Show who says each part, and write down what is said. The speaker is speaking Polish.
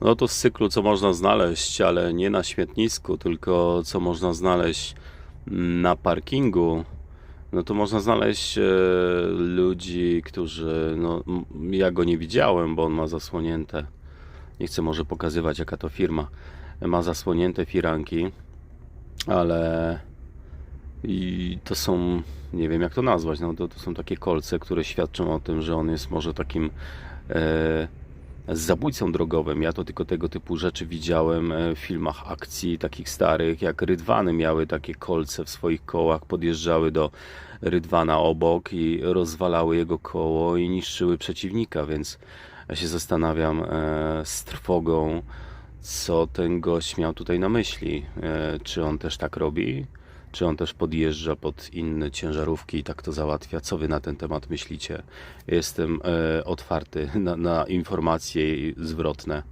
Speaker 1: No to z cyklu, co można znaleźć, ale nie na śmietnisku, tylko co można znaleźć na parkingu. No to można znaleźć e, ludzi, którzy, no ja go nie widziałem, bo on ma zasłonięte. Nie chcę może pokazywać, jaka to firma. Ma zasłonięte firanki, ale i to są, nie wiem jak to nazwać, no to, to są takie kolce, które świadczą o tym, że on jest może takim e, zabójcą drogowym. Ja to tylko tego typu rzeczy widziałem e, w filmach akcji takich starych, jak Rydwany miały takie kolce w swoich kołach, podjeżdżały do Rydwana obok i rozwalały jego koło i niszczyły przeciwnika, więc ja się zastanawiam e, z trwogą, co ten gość miał tutaj na myśli. E, czy on też tak robi? Czy on też podjeżdża pod inne ciężarówki i tak to załatwia? Co wy na ten temat myślicie? Jestem e, otwarty na, na informacje zwrotne.